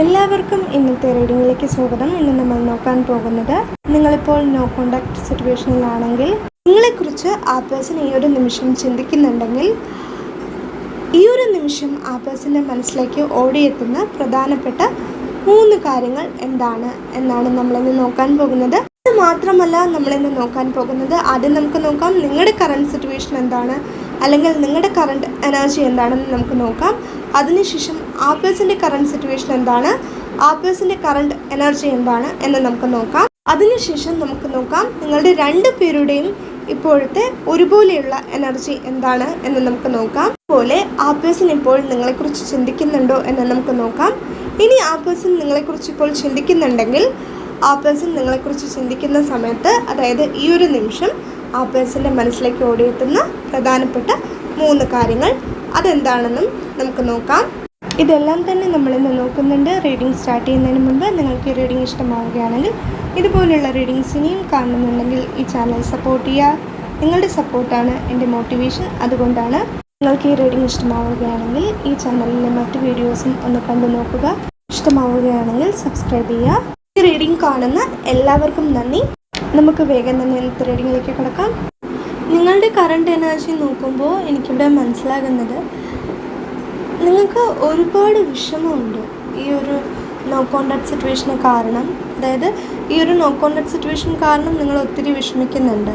എല്ലാവർക്കും ഇന്നത്തെ റീഡിങ്ങിലേക്ക് സ്വാഗതം. ഇന്ന് നമ്മൾ നോക്കാൻ പോകുന്നത് നിങ്ങളിപ്പോൾ നോ കോണ്ടാക്ട് സിറ്റുവേഷനിലാണെങ്കിൽ നിങ്ങളെക്കുറിച്ച് ആ പേഴ്സൺ ഈ ഒരു നിമിഷം ചിന്തിക്കുന്നുണ്ടെങ്കിൽ ഈ ഒരു നിമിഷം ആ പേഴ്സന്റെ മനസ്സിലേക്ക് ഓടിയെത്തുന്ന പ്രധാനപ്പെട്ട മൂന്ന് കാര്യങ്ങൾ എന്താണ് എന്നാണ് നമ്മളിന്ന് നോക്കാൻ പോകുന്നത്. അത് മാത്രമല്ല നമ്മളിന്ന് നോക്കാൻ പോകുന്നത് ആദ്യം നമുക്ക് നോക്കാം നിങ്ങളുടെ കറണ്ട് സിറ്റുവേഷൻ എന്താണ് അല്ലെങ്കിൽ നിങ്ങളുടെ കറണ്ട് എനർജി എന്താണെന്ന് നമുക്ക് നോക്കാം. അതിനുശേഷം ആ പേഴ്സന്റെ കറണ്ട് സിറ്റുവേഷൻ എന്താണ്? ആപ്പിൾസിന്റെ കറണ്ട് എനർജി എന്താണ്? എന്ന് നമുക്ക് നോക്കാം. അതിനുശേഷം നമുക്ക് നോക്കാം നിങ്ങളുടെ രണ്ട് പേരുടെയും ഇപ്പോഴത്തെ ഒരുപോലെയുള്ള എനർജി എന്താണ് എന്ന് നമുക്ക് നോക്കാം. അതുപോലെ ആ ഇപ്പോൾ നിങ്ങളെക്കുറിച്ച് ചിന്തിക്കുന്നുണ്ടോ എന്ന് നമുക്ക് നോക്കാം. ഇനി ആപ്പിൾസിൻ നിങ്ങളെക്കുറിച്ച് ഇപ്പോൾ ചിന്തിക്കുന്നുണ്ടെങ്കിൽ ആപ്പിൾസിൻ നിങ്ങളെക്കുറിച്ച് ചിന്തിക്കുന്ന സമയത്ത് അതായത് ഈ ഒരു നിമിഷം ആപ്പിൾസിന്റെ മനസ്സിലേക്ക് ഓടിയെത്തുന്ന പ്രധാനപ്പെട്ട മൂന്ന് കാര്യങ്ങൾ അതെന്താണെന്നും നമുക്ക് നോക്കാം. ഇതെല്ലാം തന്നെ നമ്മളിന്ന് നോക്കുന്നുണ്ട്. റീഡിംഗ് സ്റ്റാർട്ട് ചെയ്യുന്നതിന് മുമ്പ് നിങ്ങൾക്ക് റീഡിംഗ് ഇഷ്ടമാവുകയാണെങ്കിൽ ഇതുപോലുള്ള റീഡിങ്സ് ഇനിയും കാണുന്നുണ്ടെങ്കിൽ ഈ ചാനൽ സപ്പോർട്ട് ചെയ്യുക. നിങ്ങളുടെ സപ്പോർട്ടാണ് എന്റെ മോട്ടിവേഷൻ അതുകൊണ്ടാണ് നിങ്ങൾക്ക് ഈ റീഡിംഗ് ഇഷ്ടമാവുകയാണെങ്കിൽ ഈ ചാനലിലെ മറ്റ് വീഡിയോസും ഒന്ന് കണ്ടു നോക്കുക. ഇഷ്ടമാവുകയാണെങ്കിൽ സബ്സ്ക്രൈബ് ചെയ്യുക. ഈ റീഡിംഗ് കാണുന്ന എല്ലാവർക്കും നന്ദി. നമുക്ക് വേഗം തന്നെ ഇന്നത്തെ റീഡിങ്ങിലേക്ക് കിടക്കാം. നിങ്ങളുടെ കറണ്ട് എനർജി നോക്കുമ്പോൾ എനിക്കിവിടെ മനസ്സിലാകുന്നത് നിങ്ങൾക്ക് ഒരുപാട് വിഷമമുണ്ട് ഈ ഒരു നോ കോണ്ടാക്ട് സിറ്റുവേഷന് കാരണം. അതായത് ഈ ഒരു നോ കോണ്ടാക്ട് സിറ്റുവേഷൻ കാരണം നിങ്ങൾ ഒത്തിരി വിഷമിക്കുന്നുണ്ട്.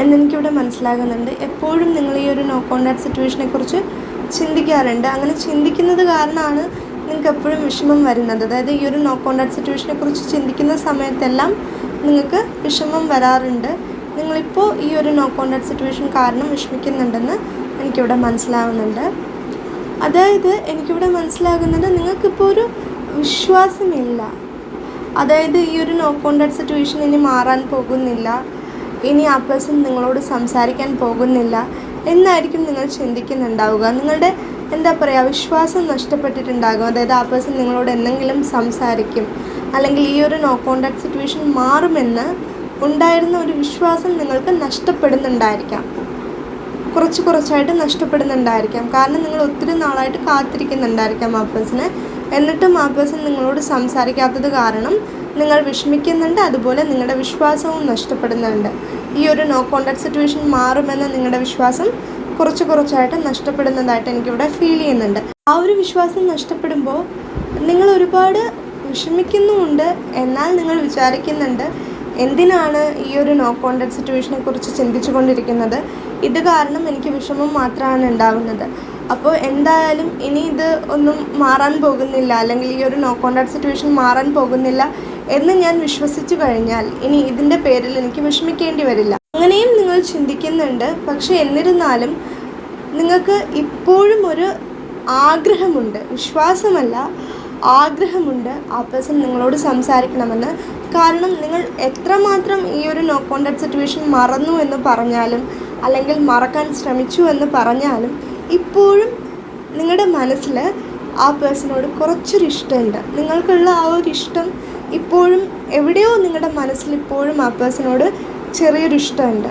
എന്നെനിക്കിവിടെ മനസ്സിലാകുന്നുണ്ട്. എപ്പോഴും നിങ്ങൾ ഈ ഒരു നോ കോണ്ടാക്ട് സിറ്റുവേഷനെ കുറിച്ച് ചിന്തിക്കാറുണ്ട്. അങ്ങനെ ചിന്തിക്കുന്നത് കാരണമാണ് നിങ്ങൾക്ക് എപ്പോഴും വിഷമം വരുന്നത്. അതായത് ഈ ഒരു നോ കോണ്ടാക്ട് സിറ്റുവേഷനെ കുറിച്ച് ചിന്തിക്കുന്ന സമയത്തെല്ലാം നിങ്ങൾക്ക് വിഷമം വരാറുണ്ട്. നിങ്ങളിപ്പോൾ ഈ ഒരു നോ കോണ്ടാക്ട് സിറ്റുവേഷൻ കാരണം വിഷമിക്കുന്നുണ്ടെന്ന് എനിക്കിവിടെ മനസ്സിലാവുന്നുണ്ട്. അതായത് എനിക്കിവിടെ മനസ്സിലാകുന്നത് നിങ്ങൾക്കിപ്പോൾ ഒരു വിശ്വാസമില്ല. അതായത് ഈ ഒരു നോ കോണ്ടാക്ട് സിറ്റുവേഷൻ ഇനി മാറാൻ പോകുന്നില്ല. ഇനി ആ പേഴ്സൺ നിങ്ങളോട് സംസാരിക്കാൻ പോകുന്നില്ല. എന്നായിരിക്കും നിങ്ങൾ ചിന്തിക്കുന്നുണ്ടാവുക. നിങ്ങളുടെ എന്താ പറയുക വിശ്വാസം നഷ്ടപ്പെട്ടിട്ടുണ്ടാകും. അതായത് ആ പേഴ്സൺ നിങ്ങളോട് എന്തെങ്കിലും സംസാരിക്കും. അല്ലെങ്കിൽ ഈ ഒരു നോ കോണ്ടാക്ട് സിറ്റുവേഷൻ മാറുമെന്ന് ഉണ്ടായിരുന്ന ഒരു വിശ്വാസം നിങ്ങൾക്ക് നഷ്ടപ്പെടുന്നുണ്ടായിരിക്കാം. കുറച്ച് കുറച്ചായിട്ട് നഷ്ടപ്പെടുന്നുണ്ടായിരിക്കാം. കാരണം നിങ്ങൾ ഒത്തിരി നാളായിട്ട് കാത്തിരിക്കുന്നുണ്ടായിരിക്കാം ആ എന്നിട്ടും ആ പേഴ്സൺ നിങ്ങളോട് സംസാരിക്കാത്തത് കാരണം നിങ്ങൾ വിഷമിക്കുന്നുണ്ട് അതുപോലെ നിങ്ങളുടെ വിശ്വാസവും നഷ്ടപ്പെടുന്നുണ്ട്. ഈ ഒരു നോ കോണ്ടാക്ട് സിറ്റുവേഷൻ മാറുമെന്ന നിങ്ങളുടെ വിശ്വാസം കുറച്ച് കുറച്ചായിട്ട് നഷ്ടപ്പെടുന്നതായിട്ട് എനിക്കിവിടെ ഫീൽ ചെയ്യുന്നുണ്ട്. ആ ഒരു വിശ്വാസം നഷ്ടപ്പെടുമ്പോൾ നിങ്ങൾ ഒരുപാട് വിഷമിക്കുന്നുമുണ്ട് എന്നാൽ നിങ്ങൾ വിചാരിക്കുന്നുണ്ട് എന്തിനാണ് ഈ ഒരു നോ കോണ്ടാക്ട് സിറ്റുവേഷനെ കുറിച്ച് ചിന്തിച്ചു കൊണ്ടിരിക്കുന്നത് ഇത് കാരണം എനിക്ക് വിഷമം മാത്രമാണ് ഉണ്ടാകുന്നത് അപ്പോൾ എന്തായാലും ഇനി ഇത് ഒന്നും മാറാൻ പോകുന്നില്ല അല്ലെങ്കിൽ ഈ ഒരു നോ കോണ്ടാക്ട് സിറ്റുവേഷൻ മാറാൻ പോകുന്നില്ല എന്ന് ഞാൻ വിശ്വസിച്ചു കഴിഞ്ഞാൽ ഇനി ഇതിന്റെ പേരിൽ എനിക്ക് വിഷമിക്കേണ്ടി വരില്ല. അങ്ങനെയും നിങ്ങൾ ചിന്തിക്കുന്നുണ്ട്. പക്ഷേ എന്നിരുന്നാലും നിങ്ങൾക്ക് ഇപ്പോഴും ഒരു ആഗ്രഹമുണ്ട്. വിശ്വാസമല്ല. ആഗ്രഹമുണ്ട്. ആ പേഴ്സൺ നിങ്ങളോട് സംസാരിക്കണമെന്ന്. കാരണം നിങ്ങൾ എത്രമാത്രം ഈ ഒരു നോ കോണ്ടാക്ട് സിറ്റുവേഷൻ മറന്നു എന്ന് പറഞ്ഞാലും അല്ലെങ്കിൽ മറക്കാൻ ശ്രമിച്ചു എന്ന് പറഞ്ഞാലും ഇപ്പോഴും നിങ്ങളുടെ മനസ്സിൽ ആ പേഴ്സണോട് കുറച്ചൊരു ഇഷ്ടമുണ്ട്. നിങ്ങൾക്കുള്ള ആ ഒരു ഇഷ്ടം ഇപ്പോഴും എവിടെയോ നിങ്ങളുടെ മനസ്സിൽ ഇപ്പോഴും ആ പേഴ്സണോട് ചെറിയൊരു ഇഷ്ടമുണ്ട്.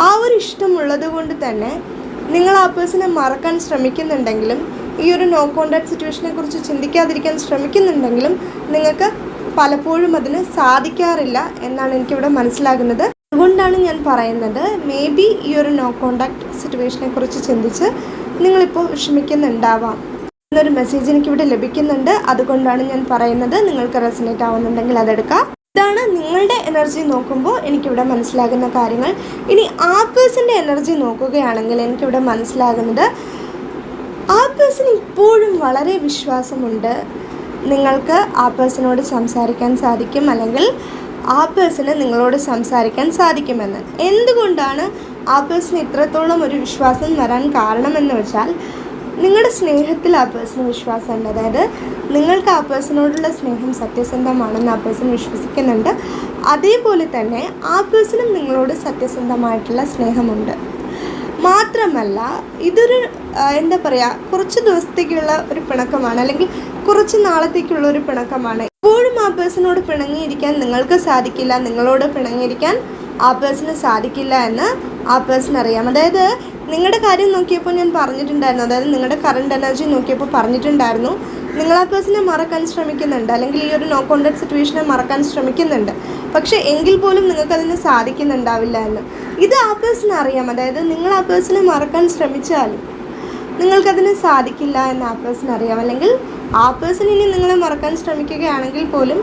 ആ ഒരു ഇഷ്ടമുള്ളത് കൊണ്ട് തന്നെ നിങ്ങൾ ആ പേഴ്സണെ മറക്കാൻ ശ്രമിക്കുന്നുണ്ടെങ്കിലും ഈ ഒരു നോ കോണ്ടാക്ട് സിറ്റുവേഷനെ കുറിച്ച് ചിന്തിക്കാതിരിക്കാൻ ശ്രമിക്കുന്നുണ്ടെങ്കിലും നിങ്ങൾക്ക് പലപ്പോഴും അതിന് സാധിക്കാറില്ല എന്നാണ് എനിക്കിവിടെ മനസ്സിലാകുന്നത്. അതുകൊണ്ടാണ് ഞാൻ പറയുന്നത് മേ ബി ഈ ഒരു നോ കോണ്ടാക്ട് സിറ്റുവേഷനെ കുറിച്ച് ചിന്തിച്ച് നിങ്ങളിപ്പോൾ വിഷമിക്കുന്നുണ്ടാവാം. എന്നൊരു മെസ്സേജ് എനിക്കിവിടെ ലഭിക്കുന്നുണ്ട്. അതുകൊണ്ടാണ് ഞാൻ പറയുന്നത് നിങ്ങൾക്ക് റെസിനേറ്റ് ആവുന്നുണ്ടെങ്കിൽ അതെടുക്കാം. ഇതാണ് നിങ്ങളുടെ എനർജി നോക്കുമ്പോൾ എനിക്കിവിടെ മനസ്സിലാകുന്ന കാര്യങ്ങൾ. ഇനി ആ പേഴ്സന്റെ എനർജി നോക്കുകയാണെങ്കിൽ എനിക്കിവിടെ മനസ്സിലാകുന്നത് ആ പേഴ്സൺ ഇപ്പോഴും വളരെ വിശ്വാസമുണ്ട്. നിങ്ങൾക്ക് ആ പേഴ്സണോട് സംസാരിക്കാൻ സാധിക്കും അല്ലെങ്കിൽ ആ പേഴ്സണ് നിങ്ങളോട് സംസാരിക്കാൻ സാധിക്കുമെന്ന്. എന്തുകൊണ്ടാണ് ആ പേഴ്സൺ ഇത്രത്തോളം ഒരു വിശ്വാസം വരാൻ കാരണമെന്ന് വെച്ചാൽ നിങ്ങളുടെ സ്നേഹത്തിൽ ആ പേഴ്സണ് വിശ്വാസമുണ്ട്. അതായത് നിങ്ങൾക്ക് ആ പേഴ്സണോടുള്ള സ്നേഹം സത്യസന്ധമാണെന്ന് ആ പേഴ്സൺ വിശ്വസിക്കുന്നുണ്ട്. അതേപോലെ തന്നെ ആ പേഴ്സണും നിങ്ങളോട് സത്യസന്ധമായിട്ടുള്ള സ്നേഹമുണ്ട്. മാത്രമല്ല ഇതൊരു എന്താ പറയുക കുറച്ച് ദിവസത്തേക്കുള്ള ഒരു പിണക്കമാണ് അല്ലെങ്കിൽ കുറച്ച് നാളത്തേക്കുള്ള ഒരു പിണക്കമാണ്. എപ്പോഴും ആ പേഴ്സണോട് പിണങ്ങിയിരിക്കാൻ നിങ്ങൾക്ക് സാധിക്കില്ല നിങ്ങളോട് പിണങ്ങിയിരിക്കാൻ ആ പേഴ്സണ് സാധിക്കില്ല എന്ന് ആ പേഴ്സൺ അറിയാം അതായത് നിങ്ങളുടെ കാര്യം നോക്കിയപ്പോൾ ഞാൻ പറഞ്ഞിട്ടുണ്ടായിരുന്നു. അതായത് നിങ്ങളുടെ കറണ്ട് എനർജി നോക്കിയപ്പോൾ പറഞ്ഞിട്ടുണ്ടായിരുന്നു. നിങ്ങൾ ആ പേഴ്സണെ മറക്കാൻ ശ്രമിക്കുന്നുണ്ട്. അല്ലെങ്കിൽ ഈ ഒരു നോ കോണ്ടാക്ട് സിറ്റുവേഷനെ മറക്കാൻ ശ്രമിക്കുന്നുണ്ട്. പക്ഷേ എങ്കിൽ പോലും നിങ്ങൾക്കതിന് സാധിക്കുന്നുണ്ടാവില്ല എന്ന്. ഇത് ആ പേഴ്സൺ അറിയാം. അതായത് നിങ്ങൾ ആ പേഴ്സണെ മറക്കാൻ ശ്രമിച്ചാലും നിങ്ങൾക്കതിന് സാധിക്കില്ല എന്ന് ആ പേഴ്സൺ അറിയാം. അല്ലെങ്കിൽ ആ പേഴ്സൺ ഇനി നിങ്ങളെ മറക്കാൻ ശ്രമിക്കുകയാണെങ്കിൽ പോലും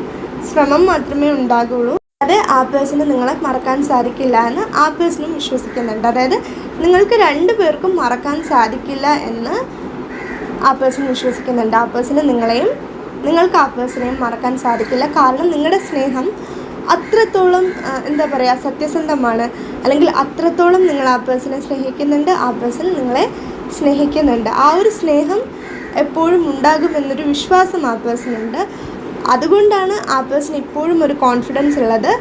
ശ്രമം മാത്രമേ ഉണ്ടാകുള്ളൂ. അതെ ആ പേഴ്സണ് നിങ്ങളെ മറക്കാൻ സാധിക്കില്ല എന്ന് ആ പേഴ്സണും വിശ്വസിക്കുന്നുണ്ട്. അതായത് നിങ്ങൾക്ക് രണ്ടു പേർക്കും മറക്കാൻ സാധിക്കില്ല എന്ന് ആ പേഴ്സൺ വിശ്വസിക്കുന്നുണ്ട്. ആ പേഴ്സണ് നിങ്ങളെയും നിങ്ങൾക്ക് ആ പേഴ്സണെയും മറക്കാൻ സാധിക്കില്ല. കാരണം നിങ്ങളുടെ സ്നേഹം അത്രത്തോളം എന്താ പറയുക സത്യസന്ധമാണ്. അല്ലെങ്കിൽ അത്രത്തോളം നിങ്ങൾ ആ പേഴ്സണെ സ്നേഹിക്കുന്നുണ്ട്. ആ പേഴ്സൺ നിങ്ങളെ സ്നേഹിക്കുന്നുണ്ട്. ആ ഒരു സ്നേഹം എപ്പോഴും ഉണ്ടാകുമെന്നൊരു വിശ്വാസം ആ പേഴ്സണുണ്ട് അതുകൊണ്ടാണ് ആ പേഴ്സൺ ഇപ്പോഴും ഒരു കോൺഫിഡൻസ് ഉള്ളത്.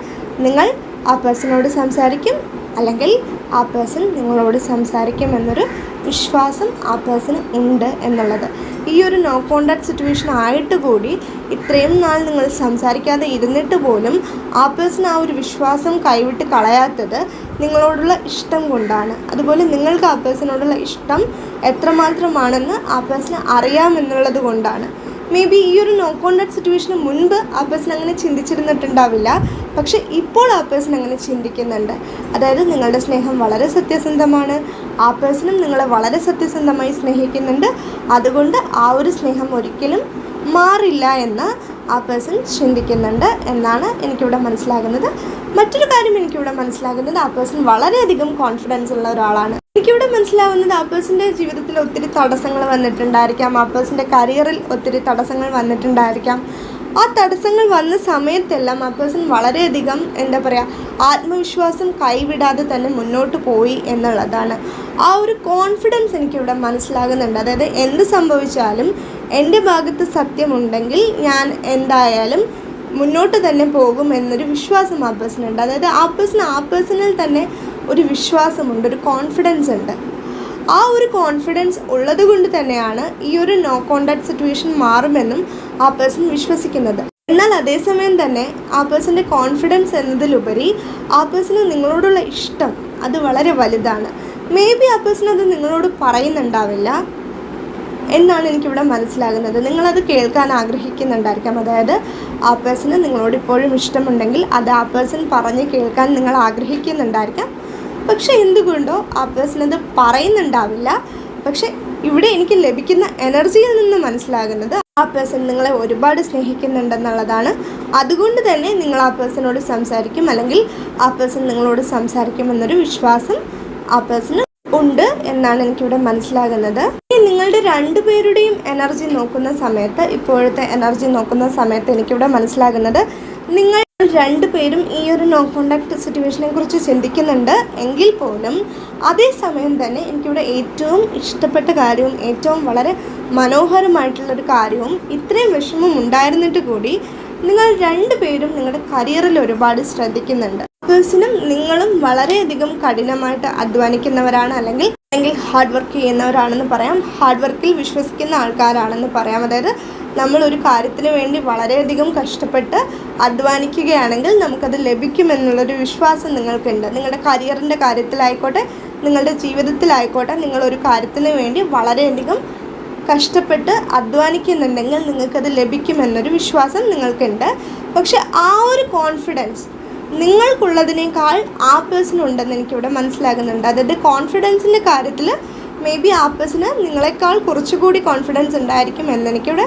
നിങ്ങൾ ആ പേഴ്സണോട് സംസാരിക്കും. അല്ലെങ്കിൽ ആ പേഴ്സൺ നിങ്ങളോട് സംസാരിക്കും എന്നൊരു വിശ്വാസം ആ പേഴ്സൺ ഉണ്ട് എന്നുള്ളത്. ഈ ഒരു നോ കോണ്ടാക്ട് സിറ്റുവേഷൻ ആയിട്ട് കൂടി ഇത്രയും നാൾ നിങ്ങൾ സംസാരിക്കാതെ ഇരുന്നിട്ട് പോലും ആ പേഴ്സൺ ആ ഒരു വിശ്വാസം കൈവിട്ട് കളയാത്തത് നിങ്ങളോടുള്ള ഇഷ്ടം കൊണ്ടാണ്. അതുപോലെ നിങ്ങൾക്ക് ആ പേഴ്സണോടുള്ള ഇഷ്ടം എത്രമാത്രമാണെന്ന് ആ പേഴ്സൺ അറിയാമെന്നുള്ളത് കൊണ്ടാണ്. മേ ബി ഈ ഒരു നോ കോണ്ടാക്ട് സിറ്റുവേഷന് മുൻപ് ആ പേഴ്സൺ അങ്ങനെ ചിന്തിച്ചിരുന്നിട്ടുണ്ടാവില്ല. പക്ഷെ ഇപ്പോൾ ആ പേഴ്സൺ അങ്ങനെ ചിന്തിക്കുന്നുണ്ട്. അതായത് നിങ്ങളുടെ സ്നേഹം വളരെ സത്യസന്ധമാണ്. ആ പേഴ്സണും നിങ്ങളെ വളരെ സത്യസന്ധമായി സ്നേഹിക്കുന്നുണ്ട്. അതുകൊണ്ട് ആ ഒരു സ്നേഹം ഒരിക്കലും മാറില്ല എന്ന് ആ പേഴ്സൺ ചിന്തിക്കുന്നുണ്ട് എന്നാണ് എനിക്കിവിടെ മനസ്സിലാകുന്നത്. മറ്റൊരു കാര്യം എനിക്കിവിടെ മനസ്സിലാകുന്നത് ആ പേഴ്സൺ വളരെയധികം കോൺഫിഡൻസ് ഉള്ള ഒരാളാണ്. എനിക്കിവിടെ മനസ്സിലാവുന്നത് ആ പേഴ്സന്റെ ജീവിതത്തിൽ ഒത്തിരി തടസ്സങ്ങൾ വന്നിട്ടുണ്ടായിരിക്കാം. ആ പേഴ്സന്റെ കരിയറിൽ ഒത്തിരി തടസ്സങ്ങൾ വന്നിട്ടുണ്ടായിരിക്കാം. ആ തടസ്സങ്ങൾ വന്ന സമയത്തെല്ലാം ആ പേഴ്സൺ വളരെയധികം എന്താ പറയുക ആത്മവിശ്വാസം കൈവിടാതെ തന്നെ മുന്നോട്ട് പോയി എന്നുള്ളതാണ്. ആ ഒരു കോൺഫിഡൻസ് എനിക്കിവിടെ മനസ്സിലാകുന്നുണ്ട്. അതായത് എന്ത് സംഭവിച്ചാലും എന്റെ ഭാഗത്ത് സത്യമുണ്ടെങ്കിൽ ഞാൻ എന്തായാലും മുന്നോട്ട് തന്നെ പോകും എന്നൊരു വിശ്വാസം ആ പേഴ്സണുണ്ട് അതായത് ആ പേഴ്സൺ ആ പേഴ്സണിൽ തന്നെ ഒരു വിശ്വാസമുണ്ട് ഒരു കോൺഫിഡൻസ് ഉണ്ട്. ആ ഒരു കോൺഫിഡൻസ് ഉള്ളത് കൊണ്ട് തന്നെയാണ് ഈ ഒരു നോ കോണ്ടാക്ട് സിറ്റുവേഷൻ മാറുമെന്നും ആ പേഴ്സൺ വിശ്വസിക്കുന്നത്. എന്നാൽ അതേസമയം തന്നെ ആ പേഴ്സന്റെ കോൺഫിഡൻസ് എന്നതിലുപരി ആ പേഴ്സന് നിങ്ങളോടുള്ള ഇഷ്ടം അത് വളരെ വലുതാണ്. മേ ബി ആ പേഴ്സൺ അത് നിങ്ങളോട് പറയുന്നുണ്ടാവില്ല എന്നാണ് എനിക്കിവിടെ മനസ്സിലാകുന്നത്. നിങ്ങളത് കേൾക്കാൻ ആഗ്രഹിക്കുന്നുണ്ടായിരിക്കാം. അതായത് ആ പേഴ്സണ് നിങ്ങളോട് ഇപ്പോഴും ഇഷ്ടമുണ്ടെങ്കിൽ അത് ആ പേഴ്സൺ പറഞ്ഞ് കേൾക്കാൻ നിങ്ങൾ ആഗ്രഹിക്കുന്നുണ്ടായിരിക്കാം. പക്ഷെ എന്തുകൊണ്ടോ ആ പേഴ്സൺ അത് പറയുന്നുണ്ടാവില്ല. പക്ഷെ ഇവിടെ എനിക്ക് ലഭിക്കുന്ന എനർജിയിൽ നിന്ന് മനസ്സിലാകുന്നത് ആ പേഴ്സൺ നിങ്ങളെ ഒരുപാട് സ്നേഹിക്കുന്നുണ്ടെന്നുള്ളതാണ്. അതുകൊണ്ട് തന്നെ നിങ്ങൾ ആ പേഴ്സണോട് സംസാരിക്കും. അല്ലെങ്കിൽ ആ പേഴ്സൺ നിങ്ങളോട് സംസാരിക്കും എന്നൊരു വിശ്വാസം ആ പേഴ്സണ് ഉണ്ട് എന്നാണ് എനിക്കിവിടെ മനസ്സിലാകുന്നത്. നിങ്ങളുടെ രണ്ടുപേരുടെയും എനർജി നോക്കുന്ന സമയത്ത് ഇപ്പോഴത്തെ എനർജി നോക്കുന്ന സമയത്ത് എനിക്കിവിടെ മനസ്സിലാകുന്നത് നിങ്ങൾ രണ്ടുപേരും ഈ ഒരു നോ കോണ്ടാക്ട് സിറ്റുവേഷനെ കുറിച്ച് ചിന്തിക്കുന്നുണ്ട്. എങ്കിൽ പോലും അതേസമയം തന്നെ എനിക്കിവിടെ ഏറ്റവും ഇഷ്ടപ്പെട്ട കാര്യവും ഏറ്റവും വളരെ മനോഹരമായിട്ടുള്ളൊരു കാര്യവും ഇത്രയും വിഷമം ഉണ്ടായിരുന്നിട്ട് കൂടി നിങ്ങൾ രണ്ടുപേരും നിങ്ങളുടെ കരിയറിൽ ഒരുപാട് ശ്രദ്ധിക്കുന്നുണ്ട്. പേഴ്സണും നിങ്ങളും വളരെയധികം കഠിനമായിട്ട് അധ്വാനിക്കുന്നവരാണ് അല്ലെങ്കിൽ അല്ലെങ്കിൽ ഹാർഡ് വർക്ക് ചെയ്യുന്നവരാണെന്ന് പറയാം. ഹാർഡ് വർക്കിൽ വിശ്വസിക്കുന്ന ആൾക്കാരാണെന്ന് പറയാം. അതായത് നമ്മൾ ഒരു കാര്യത്തിന് വേണ്ടി വളരെയധികം കഷ്ടപ്പെട്ട് അധ്വാനിക്കുകയാണെങ്കിൽ നമുക്കത് ലഭിക്കുമെന്നുള്ളൊരു വിശ്വാസം നിങ്ങൾക്കുണ്ട്. നിങ്ങളുടെ കരിയറിന്റെ കാര്യത്തിലായിക്കോട്ടെ നിങ്ങളുടെ ജീവിതത്തിലായിക്കോട്ടെ നിങ്ങളൊരു കാര്യത്തിന് വേണ്ടി വളരെയധികം കഷ്ടപ്പെട്ട് അധ്വാനിക്കുന്നുണ്ടെങ്കിൽ നിങ്ങൾക്കത് ലഭിക്കുമെന്നൊരു വിശ്വാസം നിങ്ങൾക്കുണ്ട്. പക്ഷെ ആ ഒരു കോൺഫിഡൻസ് നിങ്ങൾക്കുള്ളതിനേക്കാൾ ആ പേഴ്സൺ ഉണ്ടെന്ന് എനിക്കിവിടെ മനസ്സിലാകുന്നുണ്ട്. അതായത് കോൺഫിഡൻസിന്റെ കാര്യത്തിൽ മേ ബി ആ പേഴ്സണ് നിങ്ങളെക്കാൾ കുറച്ചുകൂടി കോൺഫിഡൻസ് ഉണ്ടായിരിക്കും എന്നെനിക്കിവിടെ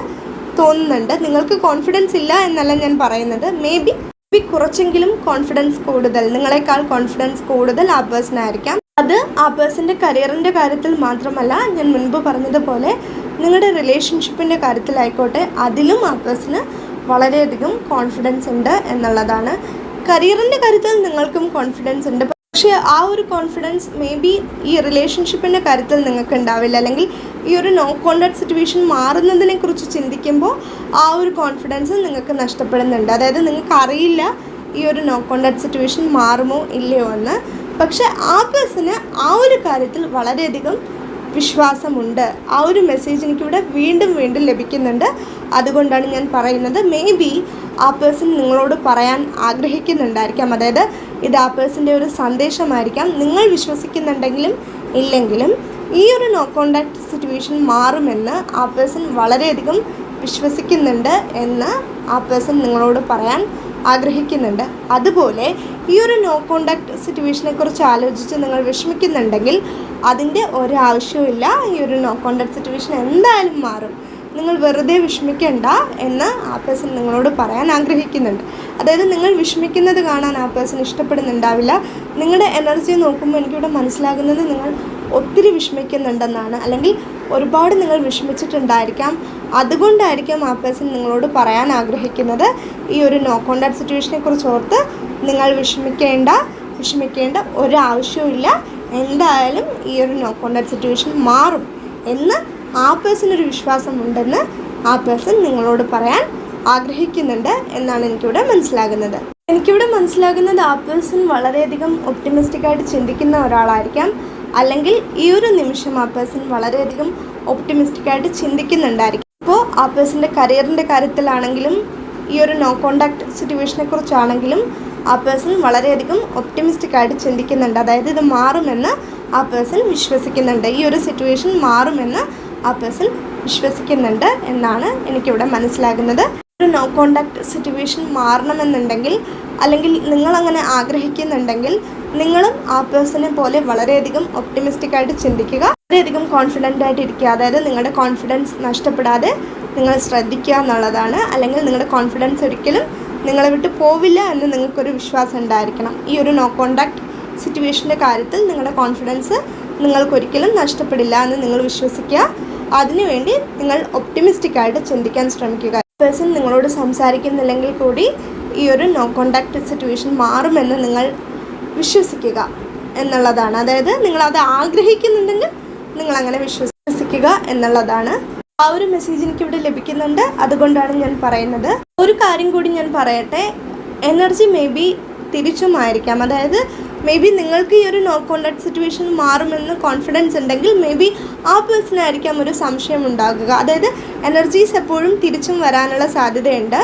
തോന്നുന്നുണ്ട്. നിങ്ങൾക്ക് കോൺഫിഡൻസ് ഇല്ല എന്നല്ല ഞാൻ പറയുന്നത്. മേ ബി ബി കുറച്ചെങ്കിലും കോൺഫിഡൻസ് കൂടുതൽ. നിങ്ങളെക്കാൾ കോൺഫിഡൻസ് കൂടുതൽ ആ പേഴ്സണായിരിക്കാം അത് ആ പേഴ്സന്റെ കരിയറിന്റെ കാര്യത്തിൽ മാത്രമല്ല ഞാൻ മുൻപ് പറഞ്ഞതുപോലെ നിങ്ങളുടെ റിലേഷൻഷിപ്പിന്റെ കാര്യത്തിലായിക്കോട്ടെ അതിലും ആ പേഴ്സണ് വളരെയധികം കോൺഫിഡൻസ് ഉണ്ട് എന്നുള്ളതാണ്. കരിയറിന്റെ കാര്യത്തിൽ നിങ്ങൾക്കും കോൺഫിഡൻസ് ഉണ്ട്. പക്ഷേ ആ ഒരു കോൺഫിഡൻസ് മേ ബി ഈ റിലേഷൻഷിപ്പിന്റെ കാര്യത്തിൽ നിങ്ങൾക്ക് ഉണ്ടാവില്ല അല്ലെങ്കിൽ ഈ ഒരു നോ കോണ്ടാക്ട് സിറ്റുവേഷൻ മാറുന്നതിനെ കുറിച്ച് ചിന്തിക്കുമ്പോൾ ആ ഒരു കോൺഫിഡൻസ് നിങ്ങൾക്ക് നഷ്ടപ്പെടുന്നുണ്ട്. അതായത് നിങ്ങൾക്ക് അറിയില്ല ഈ ഒരു നോ കോണ്ടാക്ട് സിറ്റുവേഷൻ മാറുമോ ഇല്ലയോ എന്ന്. പക്ഷെ ആ പേഴ്സണ് ആ ഒരു കാര്യത്തിൽ വളരെയധികം വിശ്വാസമുണ്ട്. ആ ഒരു മെസ്സേജ് എനിക്കിവിടെ വീണ്ടും വീണ്ടും ലഭിക്കുന്നുണ്ട്. അതുകൊണ്ടാണ് ഞാൻ പറയുന്നത് മേ ബി ആ പേഴ്സൺ നിങ്ങളോട് പറയാൻ ആഗ്രഹിക്കുന്നുണ്ടായിരിക്കാം. അതായത് ഇത് ആ പേഴ്സന്റെ ഒരു സന്ദേശമായിരിക്കാം. നിങ്ങൾ വിശ്വസിക്കുന്നുണ്ടെങ്കിലും ഇല്ലെങ്കിലും ഈ ഒരു നോ കോണ്ടാക്ട് സിറ്റുവേഷൻ മാറുമെന്ന് ആ പേഴ്സൺ വളരെയധികം വിശ്വസിക്കുന്നുണ്ട് എന്ന് ആ പേഴ്സൺ നിങ്ങളോട് പറയാൻ ആഗ്രഹിക്കുന്നുണ്ട്. അതുപോലെ ഈ ഒരു നോ കോണ്ടാക്ട് സിറ്റുവേഷനെ കുറിച്ച് ആലോചിച്ച് നിങ്ങൾ വിഷമിക്കുന്നുണ്ടെങ്കിൽ അതിന്റെ ഒരാവശ്യവുമില്ല. ഈ ഒരു നോ കോണ്ടാക്ട് സിറ്റുവേഷൻ എന്തായാലും മാറും. നിങ്ങൾ വെറുതെ വിഷമിക്കേണ്ട എന്ന് ആ പേഴ്സൺ നിങ്ങളോട് പറയാൻ ആഗ്രഹിക്കുന്നുണ്ട്. അതായത് നിങ്ങൾ വിഷമിക്കുന്നത് കാണാൻ ആ പേഴ്സൺ ഇഷ്ടപ്പെടുന്നുണ്ടാവില്ല. നിങ്ങളുടെ എനർജി നോക്കുമ്പോൾ എനിക്കിവിടെ മനസ്സിലാകുന്നത് നിങ്ങൾ ഒത്തിരി വിഷമിക്കുന്നുണ്ടെന്നാണ്. അല്ലെങ്കിൽ ഒരുപാട് നിങ്ങൾ വിഷമിച്ചിട്ടുണ്ടായിരിക്കാം. അതുകൊണ്ടായിരിക്കാം ആ പേഴ്സൺ നിങ്ങളോട് പറയാൻ ആഗ്രഹിക്കുന്നത്. ഈ ഒരു നോ കോണ്ടാക്ട് സിറ്റുവേഷനെ കുറിച്ച് ഓർത്ത് നിങ്ങൾ വിഷമിക്കേണ്ട വിഷമിക്കേണ്ട ഒരാവശ്യവുമില്ല. എന്തായാലും ഈ ഒരു നോ കോണ്ടാക്ട് സിറ്റുവേഷൻ മാറും എന്ന് ആ പേഴ്സൺ ഒരു വിശ്വാസമുണ്ടെന്ന് ആ പേഴ്സൺ നിങ്ങളോട് പറയാൻ ആഗ്രഹിക്കുന്നുണ്ട് എന്നാണ് എനിക്കിവിടെ മനസ്സിലാകുന്നത്. എനിക്കിവിടെ മനസ്സിലാകുന്നത് ആ പേഴ്സൺ വളരെയധികം ഒപ്റ്റിമിസ്റ്റിക് ആയിട്ട് ചിന്തിക്കുന്ന ഒരാളായിരിക്കാം. അല്ലെങ്കിൽ ഈ ഒരു നിമിഷം ആ പേഴ്സൺ വളരെയധികം ഒപ്റ്റിമിസ്റ്റിക് ആയിട്ട് ചിന്തിക്കുന്നുണ്ടായിരിക്കും. ഇപ്പോൾ ആ പേഴ്സന്റെ കരിയറിന്റെ കാര്യത്തിലാണെങ്കിലും ഈ ഒരു നോ കോണ്ടാക്ട് സിറ്റുവേഷനെ കുറിച്ചാണെങ്കിലും ആ പേഴ്സൺ വളരെയധികം ഒപ്റ്റിമിസ്റ്റിക് ആയിട്ട് ചിന്തിക്കുന്നുണ്ട്. അതായത് ഇത് മാറുമെന്ന് ആ പേഴ്സൺ വിശ്വസിക്കുന്നുണ്ട്. ഈ ഒരു സിറ്റുവേഷൻ മാറുമെന്ന് ആ പേഴ്സൺ വിശ്വസിക്കുന്നുണ്ട് എന്നാണ് എനിക്കിവിടെ മനസ്സിലാകുന്നത്. ഒരു നോ കോണ്ടാക്ട് സിറ്റുവേഷൻ മാറണമെന്നുണ്ടെങ്കിൽ അല്ലെങ്കിൽ നിങ്ങളങ്ങനെ ആഗ്രഹിക്കുന്നുണ്ടെങ്കിൽ നിങ്ങളും ആ പേഴ്സണെ പോലെ വളരെയധികം ഒപ്റ്റിമിസ്റ്റിക് ആയിട്ട് ചിന്തിക്കുക. വളരെയധികം കോൺഫിഡന്റ് ആയിട്ട് ഇരിക്കുക. അതായത് നിങ്ങളുടെ കോൺഫിഡൻസ് നഷ്ടപ്പെടാതെ നിങ്ങൾ ശ്രദ്ധിക്കുക എന്നുള്ളതാണ്. അല്ലെങ്കിൽ നിങ്ങളുടെ കോൺഫിഡൻസ് ഒരിക്കലും നിങ്ങളെ വിട്ട് പോവില്ല എന്ന് നിങ്ങൾക്കൊരു വിശ്വാസം ഉണ്ടായിരിക്കണം. ഈ ഒരു നോ കോണ്ടാക്ട് സിറ്റുവേഷന്റെ കാര്യത്തിൽ നിങ്ങളുടെ കോൺഫിഡൻസ് നിങ്ങൾക്കൊരിക്കലും നഷ്ടപ്പെടില്ല എന്ന് നിങ്ങൾ വിശ്വസിക്കുക. അതിനുവേണ്ടി നിങ്ങൾ ഒപ്റ്റിമിസ്റ്റിക് ആയിട്ട് ചിന്തിക്കാൻ ശ്രമിക്കുക. പേഴ്സൺ നിങ്ങളോട് സംസാരിക്കുന്നില്ലെങ്കിൽ കൂടി ഈ ഒരു നോ കോണ്ടാക്റ്റ് സിറ്റുവേഷൻ മാറുമെന്ന് നിങ്ങൾ വിശ്വസിക്കുക എന്നുള്ളതാണ്. അതായത് നിങ്ങളത് ആഗ്രഹിക്കുന്നുണ്ടെങ്കിൽ നിങ്ങൾ അങ്ങനെ വിശ്വസിക്കുക എന്നുള്ളതാണ്. ആ ഒരു മെസ്സേജ് എനിക്കിവിടെ ലഭിക്കുന്നുണ്ട്. അതുകൊണ്ടാണ് ഞാൻ പറയുന്നത്. ഒരു കാര്യം കൂടി ഞാൻ പറയട്ടെ. എനർജി മേ ബി തിരിച്ചുമായിരിക്കാം. അതായത് മേ ബി നിങ്ങൾക്ക് ഈ ഒരു നോ കോണ്ടാക്ട് സിറ്റുവേഷൻ മാറുമെന്ന് കോൺഫിഡൻസ് ഉണ്ടെങ്കിൽ മേ ബി ആ പേഴ്സണായിരിക്കാം ഒരു സംശയം ഉണ്ടാകുക. അതായത് എനർജീസ് എപ്പോഴും തിരിച്ചും വരാനുള്ള സാധ്യതയുണ്ട്.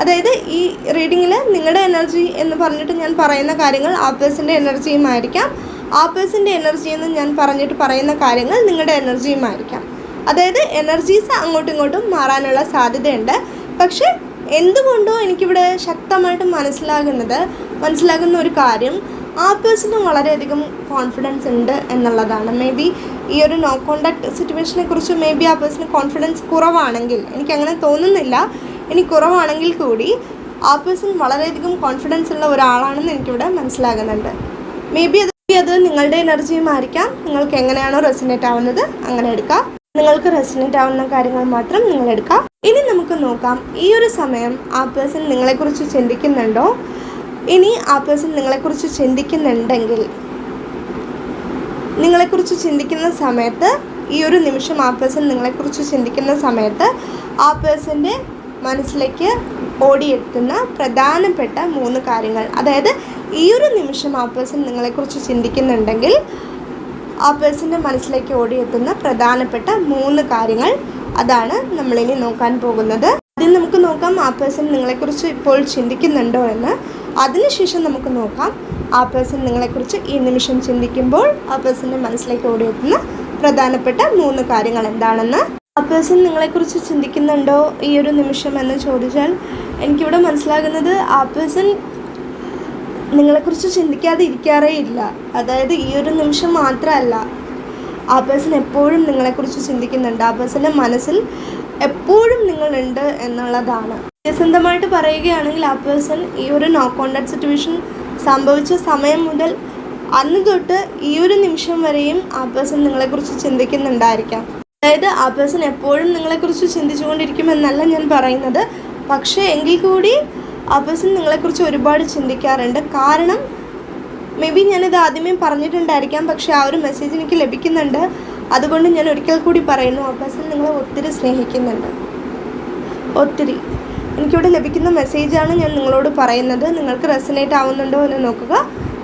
അതായത് ഈ റീഡിങ്ങിൽ നിങ്ങളുടെ എനർജി എന്ന് പറഞ്ഞിട്ട് ഞാൻ പറയുന്ന കാര്യങ്ങൾ ആ പേഴ്സന്റെ എനർജിയുമായിരിക്കാം ആ പേഴ്സന്റെ എനർജി എന്ന് ഞാൻ പറഞ്ഞിട്ട് പറയുന്ന കാര്യങ്ങൾ നിങ്ങളുടെ എനർജിയുമായിരിക്കാം അതായത് എനർജീസ് അങ്ങോട്ടും ഇങ്ങോട്ടും മാറാനുള്ള സാധ്യതയുണ്ട്. പക്ഷേ എന്തുകൊണ്ടോ എനിക്കിവിടെ ശക്തമായിട്ട് മനസ്സിലാകുന്നത് മനസ്സിലാകുന്ന ഒരു കാര്യം ആ പേഴ്സണ് വളരെയധികം കോൺഫിഡൻസ് ഉണ്ട് എന്നുള്ളതാണ്. മേ ബി ഈ ഒരു നോ കോണ്ടാക്ട് സിറ്റുവേഷനെ കുറിച്ച് മേ ബി ആ പേഴ്സണ് കോൺഫിഡൻസ് കുറവാണെങ്കിൽ എനിക്കങ്ങനെ തോന്നുന്നില്ല. ഇനി കുറവാണെങ്കിൽ കൂടി ആ പേഴ്സൺ വളരെയധികം കോൺഫിഡൻസ് ഉള്ള ഒരാളാണെന്ന് എനിക്കിവിടെ മനസ്സിലാകുന്നുണ്ട്. മേ ബി അത് അത് നിങ്ങളുടെ എനർജിയും ആയിരിക്കാം. നിങ്ങൾക്ക് എങ്ങനെയാണോ റെസിനേറ്റ് ആവുന്നത് അങ്ങനെ എടുക്കാം. നിങ്ങൾക്ക് റെസിനേറ്റ് ആവുന്ന കാര്യങ്ങൾ മാത്രം നിങ്ങൾ എടുക്കാം. ഇനി നമുക്ക് നോക്കാം ഈ ഒരു സമയം ആ പേഴ്സൺ നിങ്ങളെക്കുറിച്ച് ചിന്തിക്കുന്നുണ്ടോ? ഇനി ആ പേഴ്സൺ നിങ്ങളെക്കുറിച്ച് ചിന്തിക്കുന്നുണ്ടെങ്കിൽ നിങ്ങളെക്കുറിച്ച് ചിന്തിക്കുന്ന സമയത്ത് ഈ ഒരു നിമിഷം ആ പേഴ്സൺ നിങ്ങളെക്കുറിച്ച് ചിന്തിക്കുന്ന സമയത്ത് ആ പേഴ്സന്റെ മനസ്സിലേക്ക് ഓടിയെത്തുന്ന പ്രധാനപ്പെട്ട മൂന്ന് കാര്യങ്ങൾ. അതായത് ഈ ഒരു നിമിഷം ആ പേഴ്സൺ നിങ്ങളെക്കുറിച്ച് ചിന്തിക്കുന്നുണ്ടെങ്കിൽ ആ പേഴ്സന്റെ മനസ്സിലേക്ക് ഓടിയെത്തുന്ന പ്രധാനപ്പെട്ട മൂന്ന് കാര്യങ്ങൾ അതാണ് നമ്മളിനി നോക്കാൻ പോകുന്നത്. ആദ്യം നമുക്ക് നോക്കാം ആ പേഴ്സൺ നിങ്ങളെക്കുറിച്ച് ഇപ്പോൾ ചിന്തിക്കുന്നുണ്ടോ എന്ന്. അതിനുശേഷം നമുക്ക് നോക്കാം. ആ പേഴ്സൺ നിങ്ങളെക്കുറിച്ച് ഈ നിമിഷം ചിന്തിക്കുമ്പോൾ ആ പേഴ്സന്റെ മനസ്സിലേക്ക് ഓടിയെത്തുന്ന പ്രധാനപ്പെട്ട മൂന്ന് കാര്യങ്ങൾ എന്താണെന്ന്. ആ പേഴ്സൺ നിങ്ങളെക്കുറിച്ച് ചിന്തിക്കുന്നുണ്ടോ ഈ ഒരു നിമിഷം എന്ന് ചോദിച്ചാൽ എനിക്കിവിടെ മനസ്സിലാകുന്നത് ആ പേഴ്സൺ നിങ്ങളെക്കുറിച്ച് ചിന്തിക്കാതെ ഇരിക്കാറേ ഇല്ല. അതായത് ഈ ഒരു നിമിഷം മാത്രമല്ല. ആ പേഴ്സൺ എപ്പോഴും നിങ്ങളെക്കുറിച്ച് ചിന്തിക്കുന്നുണ്ട്. ആ പേഴ്സന്റെ മനസ്സിൽ എപ്പോഴും നിങ്ങളുണ്ട് എന്നുള്ളതാണ്. സത്യസന്ധമായിട്ട് പറയുകയാണെങ്കിൽ ആ പേഴ്സൺ ഈ ഒരു നോ കോണ്ടാക്ട് സിറ്റുവേഷൻ സംഭവിച്ച സമയം മുതൽ അന്ന് തൊട്ട് ഈ ഒരു നിമിഷം വരെയും ആ പേഴ്സൺ നിങ്ങളെക്കുറിച്ച് ചിന്തിക്കുന്നുണ്ടായിരിക്കാം. അതായത് ആ പേഴ്സൺ എപ്പോഴും നിങ്ങളെക്കുറിച്ച് ചിന്തിച്ചുകൊണ്ടിരിക്കുമെന്നല്ല ഞാൻ പറയുന്നത്. പക്ഷേ എങ്കിൽ കൂടി ആ പേഴ്സൺ നിങ്ങളെക്കുറിച്ച് ഒരുപാട് ചിന്തിക്കാറുണ്ട്. കാരണം മേ ബി ഞാനിത് ആദ്യമേ പറഞ്ഞിട്ടുണ്ടായിരിക്കാം. പക്ഷേ ആ ഒരു മെസ്സേജ് എനിക്ക് ലഭിക്കുന്നുണ്ട്. അതുകൊണ്ട് ഞാൻ ഒരിക്കൽ കൂടി പറയുന്നു അബ്ബാസിൽ നിങ്ങളെ ഒത്തിരി സ്നേഹിക്കുന്നുണ്ട്. ഒത്തിരി. എനിക്കിവിടെ ലഭിക്കുന്ന മെസ്സേജാണ് ഞാൻ നിങ്ങളോട് പറയുന്നത്. നിങ്ങൾക്ക് റെസനേറ്റ് ആവുന്നുണ്ടോ എന്ന് നോക്കുക.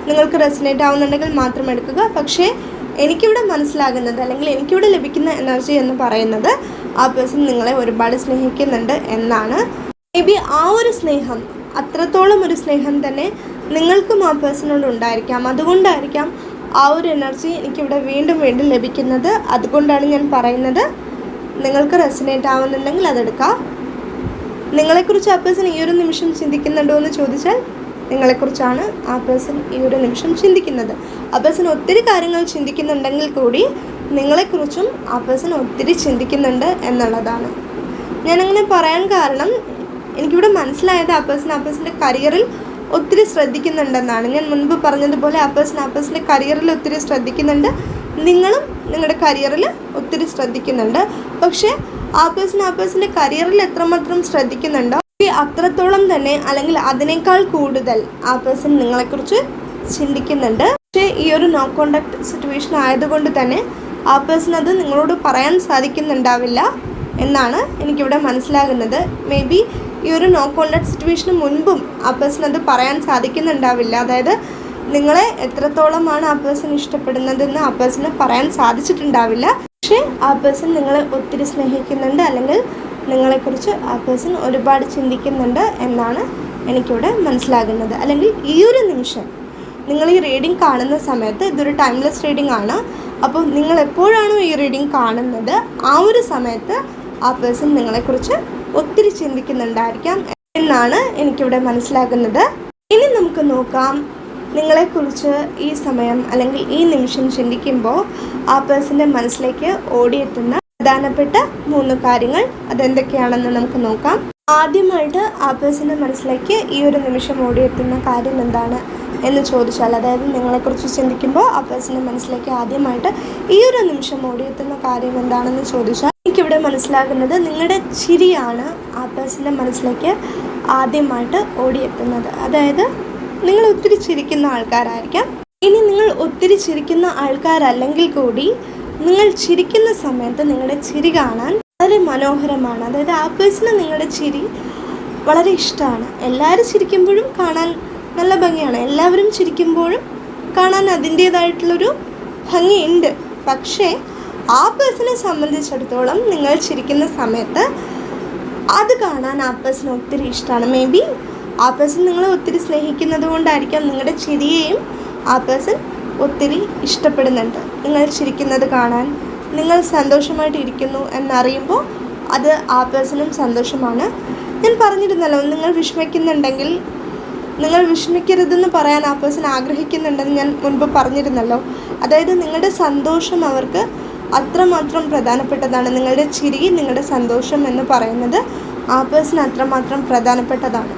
നിങ്ങൾക്ക് റെസനേറ്റ് ആവുന്നുണ്ടെങ്കിൽ മാത്രം എടുക്കുക. പക്ഷേ എനിക്കിവിടെ മനസ്സിലാകുന്നത് അല്ലെങ്കിൽ എനിക്കിവിടെ ലഭിക്കുന്ന എനർജി എന്ന് പറയുന്നത് ആ പേഴ്സൺ നിങ്ങളെ ഒരുപാട് സ്നേഹിക്കുന്നുണ്ട് എന്നാണ്. മേ ബി ആ ഒരു സ്നേഹം അത്രത്തോളം ഒരു സ്നേഹം തന്നെ നിങ്ങൾക്കും ആ പേഴ്സണോട് ഉണ്ടായിരിക്കാം. അതുകൊണ്ടായിരിക്കാം ആ ഒരു എനർജി എനിക്കിവിടെ വീണ്ടും വീണ്ടും ലഭിക്കുന്നത്. അതുകൊണ്ടാണ് ഞാൻ പറയുന്നത്. നിങ്ങൾക്ക് റെസിനേറ്റ് ആവുന്നുണ്ടെങ്കിൽ അതെടുക്കാം. നിങ്ങളെക്കുറിച്ച് ആ പേഴ്സൺ ഈ ഒരു നിമിഷം ചിന്തിക്കുന്നുണ്ടോ എന്ന് ചോദിച്ചാൽ നിങ്ങളെക്കുറിച്ചാണ് ആ പേഴ്സൺ ഈ ഒരു നിമിഷം ചിന്തിക്കുന്നത്. ആ പേഴ്സൺ ഒത്തിരി കാര്യങ്ങൾ ചിന്തിക്കുന്നുണ്ടെങ്കിൽ കൂടി നിങ്ങളെക്കുറിച്ചും ആ പേഴ്സൺ ഒത്തിരി ചിന്തിക്കുന്നുണ്ട് എന്നുള്ളതാണ്. ഞാനങ്ങനെ പറയാൻ കാരണം എനിക്കിവിടെ മനസ്സിലായത് ആ പേഴ്സൺ ആ പേഴ്സന്റെ കരിയറിൽ ഒത്തിരി ശ്രദ്ധിക്കുന്നുണ്ടെന്നാണ്. ഞാൻ മുൻപ് പറഞ്ഞതുപോലെ ആ പേഴ്സൺ ആ പേഴ്സന്റെ കരിയറിൽ ഒത്തിരി ശ്രദ്ധിക്കുന്നുണ്ട്. നിങ്ങളും നിങ്ങളുടെ കരിയറിൽ ഒത്തിരി ശ്രദ്ധിക്കുന്നുണ്ട്. പക്ഷേ ആ പേഴ്സൺ ആ പേഴ്സന്റെ കരിയറിൽ എത്രമാത്രം ശ്രദ്ധിക്കുന്നുണ്ടോ? അത്രത്തോളം തന്നെ അല്ലെങ്കിൽ അതിനേക്കാൾ കൂടുതൽ ആ പേഴ്സൺ നിങ്ങളെക്കുറിച്ച് ചിന്തിക്കുന്നുണ്ട്. പക്ഷേ ഈ ഒരു നോ കോണ്ടാക്ട് സിറ്റുവേഷൻ ആയതുകൊണ്ട് തന്നെ ആ പേഴ്സൺ അത് നിങ്ങളോട് പറയാൻ സാധിക്കുന്നുണ്ടാവില്ല എന്നാണ് എനിക്കിവിടെ മനസ്സിലാകുന്നത്. മേ ബി ഈ ഒരു നോ കോണ്ടാക്ട് സിറ്റുവേഷന് മുൻപും ആ പേഴ്സൺ അത് പറയാൻ സാധിക്കുന്നുണ്ടാവില്ല. അതായത് നിങ്ങളെ എത്രത്തോളമാണ് ആ പേഴ്സൺ ഇഷ്ടപ്പെടുന്നതെന്ന് ആ പേഴ്സണ് പറയാൻ സാധിച്ചിട്ടുണ്ടാവില്ല. പക്ഷേ ആ പേഴ്സൺ നിങ്ങളെ ഒത്തിരി സ്നേഹിക്കുന്നുണ്ട് അല്ലെങ്കിൽ നിങ്ങളെക്കുറിച്ച് ആ പേഴ്സൺ ഒരുപാട് ചിന്തിക്കുന്നുണ്ട് എന്നാണ് എനിക്കിവിടെ മനസ്സിലാകുന്നത്. അല്ലെങ്കിൽ ഈ ഒരു നിമിഷം നിങ്ങൾ ഈ റീഡിംഗ് കാണുന്ന സമയത്ത് ഇതൊരു ടൈംലെസ് റീഡിംഗ് ആണ്. അപ്പോൾ നിങ്ങൾ എപ്പോഴാണോ ഈ റീഡിംഗ് കാണുന്നത്? ആ ഒരു സമയത്ത് ആ പേഴ്സൺ നിങ്ങളെക്കുറിച്ച് ഒത്തിരി ചിന്തിക്കുന്നുണ്ടായിരിക്കാം എന്നാണ് എനിക്കിവിടെ മനസ്സിലാകുന്നത്. ഇനി നമുക്ക് നോക്കാം നിങ്ങളെക്കുറിച്ച് ഈ സമയം അല്ലെങ്കിൽ ഈ നിമിഷം ചിന്തിക്കുമ്പോൾ ആ പേഴ്സന്റെ മനസ്സിലേക്ക് ഓടിയെത്തുന്ന പ്രധാനപ്പെട്ട മൂന്ന് കാര്യങ്ങൾ അതെന്തൊക്കെയാണെന്ന് നമുക്ക് നോക്കാം. ആദ്യമായിട്ട് ആ പേഴ്സന്റെ മനസ്സിലേക്ക് ഈ ഒരു നിമിഷം ഓടിയെത്തുന്ന കാര്യം എന്താണ് എന്ന് ചോദിച്ചാൽ അതായത് നിങ്ങളെക്കുറിച്ച് ചിന്തിക്കുമ്പോൾ ആ പേഴ്സന്റെ മനസ്സിലേക്ക് ആദ്യമായിട്ട് ഈ ഒരു നിമിഷം ഓടിയെത്തുന്ന കാര്യം എന്താണെന്ന് ചോദിച്ചാൽ എനിക്കിവിടെ മനസ്സിലാക്കുന്നത് നിങ്ങളുടെ ചിരിയാണ് ആ പേഴ്സന്റെ മനസ്സിലേക്ക് ആദ്യമായിട്ട് ഓടിയെത്തുന്നത്. അതായത് നിങ്ങൾ ഒത്തിരി ചിരിക്കുന്ന ആൾക്കാരായിരിക്കാം. ഇനി നിങ്ങൾ ഒത്തിരി ചിരിക്കുന്ന ആൾക്കാരല്ലെങ്കിൽ കൂടി നിങ്ങൾ ചിരിക്കുന്ന സമയത്ത് നിങ്ങളുടെ ചിരി കാണാൻ വളരെ മനോഹരമാണ്. അതായത് ആ പേഴ്സണ് നിങ്ങളുടെ ചിരി വളരെ ഇഷ്ടമാണ്. എല്ലാവരും ചിരിക്കുമ്പോഴും കാണാൻ നല്ല ഭംഗിയാണ്. എല്ലാവരും ചിരിക്കുമ്പോഴും കാണാൻ അതിന്റേതായിട്ടുള്ളൊരു ഭംഗിയുണ്ട്. പക്ഷേ ആ പേഴ്സണെ സംബന്ധിച്ചിടത്തോളം നിങ്ങൾ ചിരിക്കുന്ന സമയത്ത് അത് കാണാൻ ആ പേഴ്സൺ ഒത്തിരി ഇഷ്ടമാണ് മേ ബി ആ പേഴ്സൺ നിങ്ങളെ ഒത്തിരി സ്നേഹിക്കുന്നത് കൊണ്ടായിരിക്കാം നിങ്ങളുടെ ചിരിയെയും ആ പേഴ്സൺ ഒത്തിരി ഇഷ്ടപ്പെടുന്നുണ്ട്. നിങ്ങൾ ചിരിക്കുന്നത് കാണാൻ നിങ്ങൾ സന്തോഷമായിട്ട് ഇരിക്കുന്നു എന്നറിയുമ്പോൾ അത് ആ പേഴ്സണും സന്തോഷമാണ്. ഞാൻ പറഞ്ഞിരുന്നല്ലോ നിങ്ങൾ വിഷമിക്കുന്നുണ്ടെങ്കിൽ നിങ്ങൾ വിഷമിക്കരുതെന്ന് പറയാൻ ആ പേഴ്സൺ ആഗ്രഹിക്കുന്നുണ്ടെന്ന് ഞാൻ മുൻപ് പറഞ്ഞിരുന്നല്ലോ. അതായത് നിങ്ങളുടെ സന്തോഷം അവർക്ക് അത്രമാത്രം പ്രധാനപ്പെട്ടതാണ്. നിങ്ങളുടെ ചിരി നിങ്ങളുടെ സന്തോഷം എന്ന് പറയുന്നത് ആ പേഴ്സൺ അത്രമാത്രം പ്രധാനപ്പെട്ടതാണ്.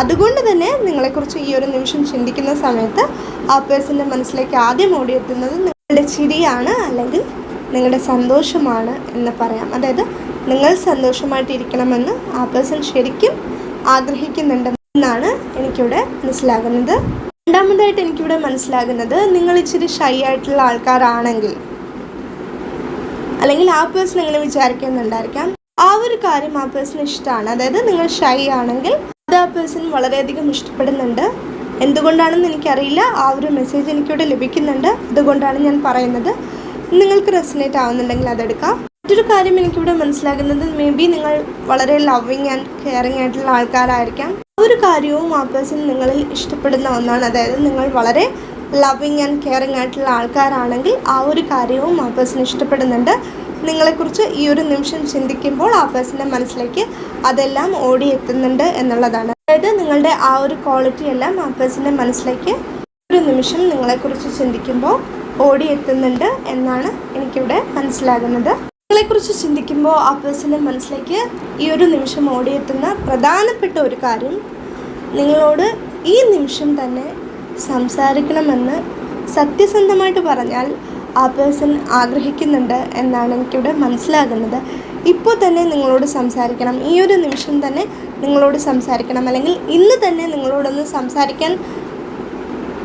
അതുകൊണ്ട് തന്നെ നിങ്ങളെക്കുറിച്ച് ഈ ഒരു നിമിഷം ചിന്തിക്കുന്ന സമയത്ത് ആ പേഴ്സന്റെ മനസ്സിലേക്ക് ആദ്യം ഓടിയെത്തുന്നത് നിങ്ങളുടെ ചിരിയാണ് അല്ലെങ്കിൽ നിങ്ങളുടെ സന്തോഷമാണ് എന്ന് പറയാം. അതായത് നിങ്ങൾ സന്തോഷമായിട്ടിരിക്കണമെന്ന് ആ പേഴ്സൺ ശരിക്കും ആഗ്രഹിക്കുന്നുണ്ടെന്നാണ് എനിക്കിവിടെ മനസ്സിലാകുന്നത്. രണ്ടാമതായിട്ട് എനിക്കിവിടെ മനസ്സിലാകുന്നത് നിങ്ങൾ ഇച്ചിരി ഷൈ ആയിട്ടുള്ള ആൾക്കാരാണെങ്കിൽ അല്ലെങ്കിൽ ആ പേഴ്സൺ എങ്ങനെ വിചാരിക്കുന്നുണ്ടായിരിക്കാം. ആ ഒരു കാര്യം ആ പേഴ്സൺ ഇഷ്ടമാണ്. അതായത് നിങ്ങൾ ഷൈ ആണെങ്കിൽ അത് ആ പേഴ്സൺ വളരെയധികം ഇഷ്ടപ്പെടുന്നുണ്ട്. എന്തുകൊണ്ടാണെന്ന് എനിക്കറിയില്ല. ആ ഒരു മെസ്സേജ് എനിക്കിവിടെ ലഭിക്കുന്നുണ്ട്. അതുകൊണ്ടാണ് ഞാൻ പറയുന്നത്. നിങ്ങൾക്ക് റെസിനേറ്റ് ആവുന്നുണ്ടെങ്കിൽ അതെടുക്കാം. മറ്റൊരു കാര്യം എനിക്കിവിടെ മനസ്സിലാകുന്നത് മേ ബി നിങ്ങൾ വളരെ ലവിങ് ആൻഡ് കെയറിങ് ആയിട്ടുള്ള ആൾക്കാരായിരിക്കാം. ഒരു കാര്യവും ആ പേഴ്സൺ നിങ്ങളിൽ ഇഷ്ടപ്പെടുന്ന ഒന്നാണ്. അതായത് നിങ്ങൾ വളരെ ലവിങ് ആൻഡ് കെയറിങ് ആയിട്ടുള്ള ആൾക്കാരാണെങ്കിൽ ആ ഒരു കാര്യവും ആ പേഴ്സൺ ഇഷ്ടപ്പെടുന്നുണ്ട്. നിങ്ങളെക്കുറിച്ച് ഈ ഒരു നിമിഷം ചിന്തിക്കുമ്പോൾ ആ പേഴ്സന്റെ മനസ്സിലേക്ക് അതെല്ലാം ഓടിയെത്തുന്നുണ്ട് എന്നുള്ളതാണ്. അതായത് നിങ്ങളുടെ ആ ഒരു ക്വാളിറ്റി എല്ലാം ആ പേഴ്സന്റെ മനസ്സിലേക്ക് ഒരു നിമിഷം നിങ്ങളെക്കുറിച്ച് ചിന്തിക്കുമ്പോൾ ഓടിയെത്തുന്നുണ്ട് എന്നാണ് എനിക്കിവിടെ മനസ്സിലാകുന്നത്. നിങ്ങളെക്കുറിച്ച് ചിന്തിക്കുമ്പോൾ ആ പേഴ്സന്റെ മനസ്സിലേക്ക് ഈ ഒരു നിമിഷം ഓടിയെത്തുന്ന പ്രധാനപ്പെട്ട ഒരു കാര്യം നിങ്ങളോട് ഈ നിമിഷം തന്നെ സംസാരിക്കണമെന്ന് സത്യസന്ധമായിട്ട് പറഞ്ഞാൽ ആ പേഴ്സൺ ആഗ്രഹിക്കുന്നുണ്ട് എന്നാണ് എനിക്കിവിടെ മനസ്സിലാകുന്നത്. ഇപ്പോൾ തന്നെ നിങ്ങളോട് സംസാരിക്കണം. ഈ ഒരു നിമിഷം തന്നെ നിങ്ങളോട് സംസാരിക്കണം. അല്ലെങ്കിൽ ഇന്ന് തന്നെ നിങ്ങളോടൊന്ന് സംസാരിക്കാൻ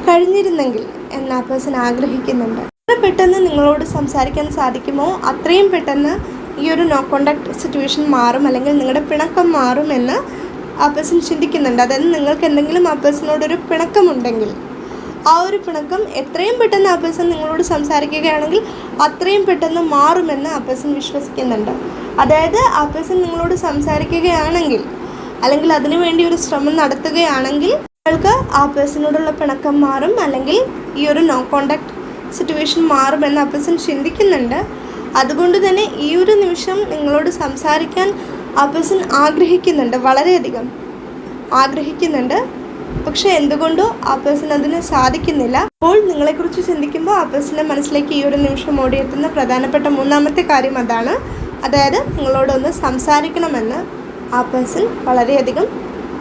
കഴിഞ്ഞിരുന്നെങ്കിൽ എന്ന് ആ പേഴ്സൺ ആഗ്രഹിക്കുന്നുണ്ട്. എത്ര പെട്ടെന്ന് നിങ്ങളോട് സംസാരിക്കാൻ സാധിക്കുമോ അത്രയും പെട്ടെന്ന് ഈ ഒരു നോ കോണ്ടാക്ട് സിറ്റുവേഷൻ മാറും. അല്ലെങ്കിൽ നിങ്ങളുടെ പിണക്കം മാറുമെന്ന് ആ പേഴ്സൺ ചിന്തിക്കുന്നുണ്ട്. അതായത് നിങ്ങൾക്ക് എന്തെങ്കിലും ആ പേഴ്സണോടൊരു പിണക്കമുണ്ടെങ്കിൽ ആ ഒരു പിണക്കം എത്രയും പെട്ടെന്ന് ആ പേഴ്സൺ നിങ്ങളോട് സംസാരിക്കുകയാണെങ്കിൽ അത്രയും പെട്ടെന്ന് മാറുമെന്ന് ആ പേഴ്സൺ വിശ്വസിക്കുന്നുണ്ട്. അതായത് ആ പേഴ്സൺ നിങ്ങളോട് സംസാരിക്കുകയാണെങ്കിൽ അല്ലെങ്കിൽ അതിനുവേണ്ടി ഒരു ശ്രമം നടത്തുകയാണെങ്കിൽ നിങ്ങൾക്ക് ആ പേഴ്സണോടുള്ള പിണക്കം മാറും. അല്ലെങ്കിൽ ഈ ഒരു നോ കോണ്ടാക്ട് സിറ്റുവേഷൻ മാറുമെന്ന് ആ പേഴ്സൺ ചിന്തിക്കുന്നുണ്ട്. അതുകൊണ്ട് തന്നെ ഈ ഒരു നിമിഷം നിങ്ങളോട് സംസാരിക്കാൻ ആ പേഴ്സൺ ആഗ്രഹിക്കുന്നുണ്ട് വളരെയധികം. ആഗ്രഹിക്കുന്നുണ്ട്. പക്ഷെ എന്തുകൊണ്ടോ ആ പേഴ്സൺ അതിന് സാധിക്കുന്നില്ല. അപ്പോൾ നിങ്ങളെക്കുറിച്ച് ചിന്തിക്കുമ്പോൾ ആ പേഴ്സന്റെ മനസ്സിലേക്ക് ഈ ഒരു നിമിഷം ഓടിയെത്തുന്ന പ്രധാനപ്പെട്ട മൂന്നാമത്തെ കാര്യം അതാണ്. അതായത് നിങ്ങളോടൊന്ന് സംസാരിക്കണമെന്ന് ആ പേഴ്സൺ വളരെയധികം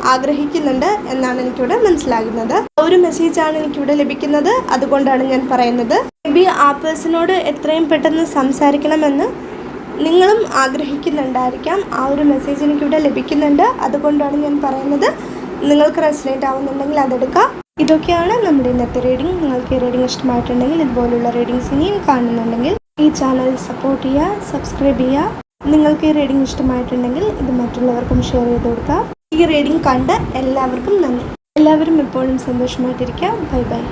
ആഗ്രഹിക്കുന്നുണ്ട് എന്നാണ് എനിക്കിവിടെ മനസ്സിലാകുന്നത്. ഒരു മെസ്സേജാണ് എനിക്കിവിടെ ലഭിക്കുന്നത്. അതുകൊണ്ടാണ് ഞാൻ പറയുന്നത്. മേ ബി ആ പേഴ്സണോട് എത്രയും പെട്ടെന്ന് സംസാരിക്കണമെന്ന് നിങ്ങളും ആഗ്രഹിക്കുന്നുണ്ടായിരിക്കാം. ആ ഒരു മെസ്സേജ് എനിക്കിവിടെ ലഭിക്കുന്നുണ്ട്. അതുകൊണ്ടാണ് ഞാൻ പറയുന്നത്. നിങ്ങൾക്ക് റെസിലേറ്റ് ആവുന്നുണ്ടെങ്കിൽ അതെടുക്കാം ഇതൊക്കെയാണ് നമ്മുടെ ഇന്നത്തെ റീഡിംഗ് നിങ്ങൾക്ക് ഈ റീഡിംഗ് ഇഷ്ടമായിട്ടുണ്ടെങ്കിൽ ഇതുപോലുള്ള റീഡിങ്സ് ഇനിയും കാണുന്നുണ്ടെങ്കിൽ ഈ ചാനൽ സപ്പോർട്ട് ചെയ്യുക സബ്സ്ക്രൈബ് ചെയ്യുക. നിങ്ങൾക്ക് ഈ റീഡിംഗ് ഇഷ്ടമായിട്ടുണ്ടെങ്കിൽ ഇത് മറ്റുള്ളവർക്കും ഷെയർ ചെയ്ത് കൊടുക്കുക. ഈ റീഡിംഗ് കണ്ട എല്ലാവർക്കും നന്ദി. എല്ലാവരും എപ്പോഴും സന്തോഷമായിട്ടിരിക്കുക. Bye bye